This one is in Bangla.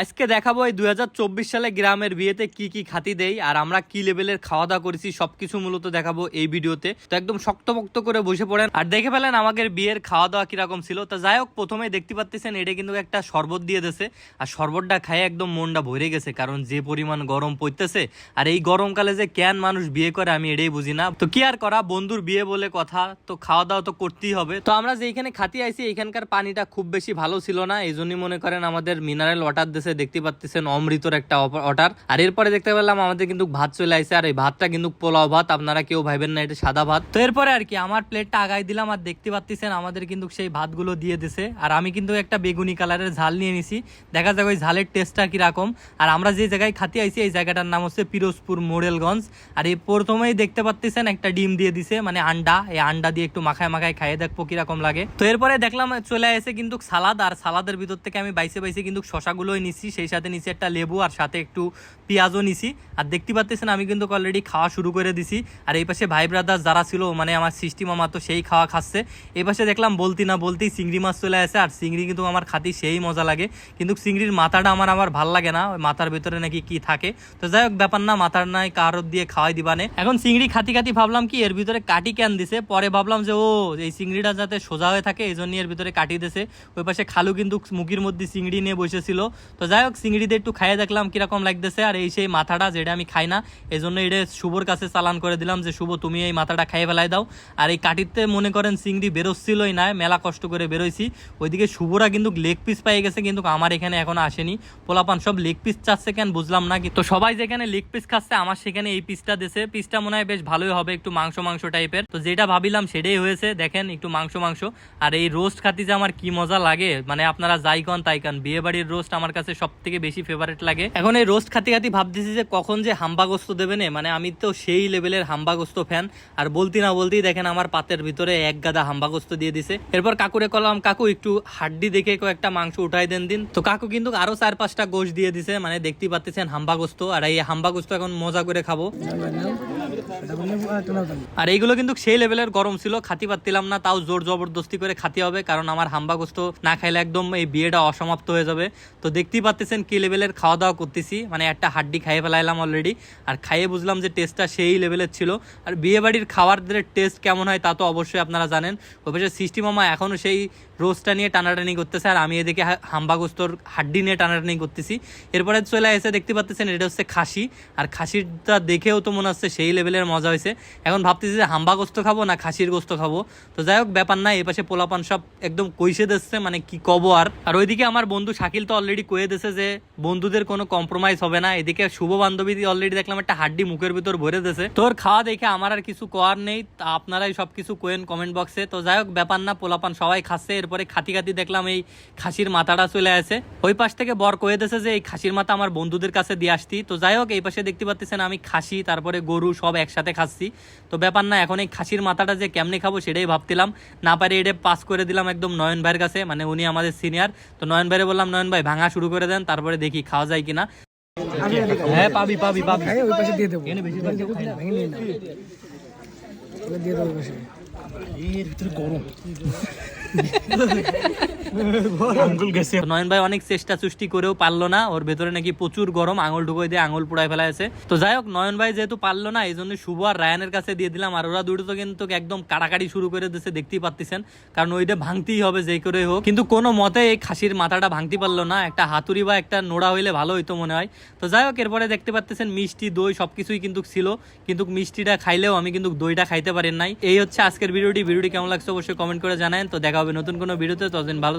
আজকে দেখাবো এই দুই হাজার চব্বিশ সালে গ্রামের বিয়েতে কি কি খাতি দেই, আর আমরা কি লেভেলের খাওয়া দাওয়া করেছি, সবকিছু মূলত দেখাবো এই ভিডিওতে। তো একদম শক্তপোক্ত করে বসে পড়েন। আর দেখে ফেলেন আমাদের বিয়ের খাওয়া দাওয়া কীরকম ছিল। তো যাই হোক প্রথমে দেখতে পাচ্ছেন এটা কিন্তু একটা শরবত দিয়ে দিয়েছে। আর শরবতটা খায় একদম মনটা ভরে গেছে, কারণ যে পরিমাণ গরম পড়তেছে, আর এই গরমকালে যে কেন মানুষ বিয়ে করে, আমি এটাই বুঝি না। তো কি আর করা, বন্ধুর বিয়ে বলে কথা, তো খাওয়া দাওয়া তো করতেই হবে। তো আমরা যেখানে খাতি আইছি এখানকার পানিটা খুব বেশি ভালো ছিল না এই জন্যই মনে করেন আমাদের মিনারেল ওয়াটার দেশে দেখতে পাচ্ছেন অমৃতর একটা ওয়াটার আর এরপরে দেখতে পেলাম আমাদের কিন্তু ভাত চলে আসছে আর এই ভাতটা কিন্তু পোলাও ভাত, আপনারা কেউ ভাইবেন না, এটা সাদা ভাত। তো এরপরে আর কি, আমার প্লেটটা আগাই দিলাম, আর দেখতে পাচ্ছেন আমাদের কিন্তু সেই ভাতগুলো দিয়ে দিছে। আর আমি কিন্তু একটা বেগুনি কালারের ঝাল নিয়ে নিছি। দেখা যাক ওই ঝালের টেস্টটা কীরকম। আর আমরা যে জায়গায় খাতি আইছি, এই জায়গাটার নাম হচ্ছে পিরোজপুর মোড়েলগঞ্জ আর এই প্রথমেই দেখতে পাচ্ছেন একটা ডিম দিয়ে দিছে মানে আন্ডা। এই আন্ডা দিয়ে একটু মাখায় মাখায় খাইয়ে দেখব কীরকম লাগে। তো এরপরে দেখলাম, চলে এসে কিন্তু সালাদ। আর সালাদের ভিতর থেকে আমি বাইসে বাইসে কিন্তু শশাগুলোই নিছি, সেই সাথে নিছি একটা লেবু আর সাথে একটু পেঁয়াজও নিছি। আর দেখতে পাচ্ছেন আমি কিন্তু অলরেডি খাওয়া শুরু করে দিছি। আর এই পাশে ভাই ব্রাদার যারা ছিল মানে আমার সৃষ্টি মামা তো সেই খাওয়া খাচ্ছে। এই পাশে দেখলাম বলতি না বলতেই চিংড়ি মাছ চলে আসে, আর চিংড়ি কিন্তু আমার খাতি সেই মজা লাগে। কিন্তু চিংড়ির মাথাটা আমার আমার ভালো লাগে না মাথার ভেতরে নাকি কি থাকে। তো যাই হোক, ব্যাপার না, মাথার নাই, কারোর দিয়ে খাওয়াই দিবানে। এখন চিংড়ি খাতি খাতি ভাবলাম কি, এর ভিতরে কাটি ক্যান দিছে? পরে ভাবলাম যে, ও, এই চিংড়িটা যাতে সোজা হয়ে থাকে, এই জন্য এর ভিতরে কাটি দিছে। ওই পাশে খালু কিন্তু মুখির মধ্যে চিংড়ি নিয়ে বসেছিল। তো যাই হোক চিংড়িতে একটু খাইয়ে দেখলাম কীরকম লাগতেছে। আর এই সেই মাথাটা যেটা আমি খাই না এই জন্য এটা শুভর কাছে চালান করে দিলাম যে, শুভ, তুমি এই মাথাটা খাইয়ে ফেলাই দাও। আর এই কাটিতে মনে করেন চিংড়ি বেরোচ্ছিলই না, মেলা কষ্ট করে বেরোইছি। ওইদিকে শুভরা কিন্তু লেগ পিস পেয়ে গেছে, কিন্তু আমার এখানে এখনও আসেনি। পোলাপান সব লেগ পিস চাচ্ছে কেন বুঝলাম না তো সবাই যেখানে লেগ পিস খাচ্ছে, আমার সেখানে এই পিসটা দেশে পিসটা মনে হয় বেশ ভালোই হবে, একটু মাংস মাংস টাইপের তো যেটা ভাবিলাম সেটাই হয়েছে, দেখেন একটু মাংস মাংস। আর এই রোস্ট খাতি যে আমার কি মজা লাগে মানে আপনারা যাই কন তাই কন বিয়ে বাড়ির রোস্ট আমার কাছে সব থেকে বেশি ফেভারিট লাগে। এখন এই রোস্ট খাতি খাতি ভাবতেছি যে কখন যে হাম্বাগস্ত দেবে না মানে আমি তো সেই লেভেলের হাম্বাগস্ত ফ্যান আর বলতি না বলতেই দেখেন আমার পাতের ভিতরে এক গাদা হাম্বাগস্ত দিয়ে দিছে। এরপর কাকুরে কলাম, কাকু একটু হাড্ডি দেখে কয়েকটা মাংস উঠাই দেন দিন। তো কাকু কিন্তু আরও চার পাঁচটা গোশ দিয়ে দিছে মানে দেখতেই পাচ্ছেন হাম্বাগস্ত আর এই হাম্বাগস্ত এখন মজা করে খাব। আর এইগুলো কিন্তু সেই লেভেলের গরম ছিল, খাতি পাচ্ছিলাম না, তাও জোর জবরদস্তি করে খাতি হবে, কারণ আমার হাম্বাগস্ত না খাইলে একদম এই বিয়েটা অসমাপ্ত হয়ে যাবে। তো দেখতেই পাচ্ছেন কি লেভেলের খাওয়া দাওয়া করতেছি মানে একটা হাড্ডি খাইয়ে ফেলাইলাম অলরেডি আর খাইয়ে বুঝলাম যে টেস্টটা সেই লেভেলের ছিল। আর বিয়ে বাড়ির খাবারের টেস্ট কেমন হয় তা তো অবশ্যই আপনারা জানেন। পাশে সৃষ্টি মামা এখনও সেই রোস্টটা নিয়ে টানাটানি করতেছে, আর আমি এদিকে হাম্বাগোস্তর হাড্ডি নিয়ে টানাটানি করতেছি। এরপরে চলে এসে দেখতে পাচ্ছেন এটা হচ্ছে খাসি, আর খাসিটা দেখেও তো মনে হচ্ছে সেই লেভেলের মজা হয়েছে। এখন ভাবতেছি যে হাম্বা গোস্ত খাব না খাসির গোস্ত খাব। তো যাই হোক, ব্যাপার না এই পাশে পোলাপান সব একদম কইসে দিচ্ছে মানে কি কব আর। আর ওইদিকে আমার বন্ধু শাকিল তো অলরেডি কয়ে দিছে যে বন্ধুদের কোনো কম্প্রোমাইজ হবে না। এদিকে শুভ বান্ধবী অলরেডি দেখলাম একটা হাড্ডি মুখের ভিতর ভরে দিছে। তোর খাওয়া দেখে আমার আর কিছু করার নেই আপনারাই সব কিছু কোয়েন কমেন্ট বক্সে তো যাই হোক, ব্যাপার না, পোলাপান সবাই খাচ্ছে, এরপরে খাতি খাতি দেখলাম এই খাসির মাথাটা চলে আসে। ওই পাশ থেকে বর কয়ে দিছে যে এই খাসির মাথা আমার বন্ধুদের কাছে দিয়ে আসতি। তো যাই হোক এই পাশে দেখতে পাচ্ছেন আমি খাসি তারপরে গরু সব একসাথে খাচ্ছি। তো ব্যাপার না এখন এই খাসির মাথাটা যে কেমনে খাব সেটাই ভাবছিলাম না পারে এটা পাস করে দিলাম একদম নয়ন ভাইয়ের কাছে মানে উনি আমাদের সিনিয়র তো নয়ন ভাইরে বললাম নয়ন ভাই ভাঙা শুরু করে দেন তারপরে দেখি খাওয়া যায় কিনা। হ্যাঁ পাবি পাবি পাবি। খাই ওই পাশে দিয়ে দেবো। এখানে বেশিরভাগ কেউ খায় না। পাশে তো নয়ন ভাই অনেক চেষ্টা চুষ্টি করেও পারল না। ওর ভেতরে নাকি প্রচুর গরম, আঙুল দিয়ে আঙুল ফেলা আছে তো যাই হোক, নয়ন ভাই যেহেতু পারল না, এই জন্য শুভ আর রায়ানের কাছে দিয়ে দিলাম। আর ওরা দুটো তো কিন্তু একদম কাড়াকাড়ি শুরু করে দিচ্ছে দেখতেই পাচ্ছেন কারণ ওইটা ভাঙতেই হবে যে করে হোক। কিন্তু কোনো মতে এই খাসির মাথাটা ভাঙতে পারল না। একটা হাতুড়ি বা একটা নোড়া হইলে ভালো হইতো মনে হয়। তো যাই হোক, এরপরে দেখতে পাচ্ছেন মিষ্টি, দই সবকিছুই কিন্তু ছিল। কিন্তু মিষ্টিটা খাইলেও আমি কিন্তু দইটা খাইতে পারেন নাই। এই হচ্ছে আজকের ভিডিওটি। ভিডিওটি কেমন লাগছে অবশ্যই কমেন্ট করে জানান তো দেখা হবে নতুন কোনো ভিডিওতে। ভালো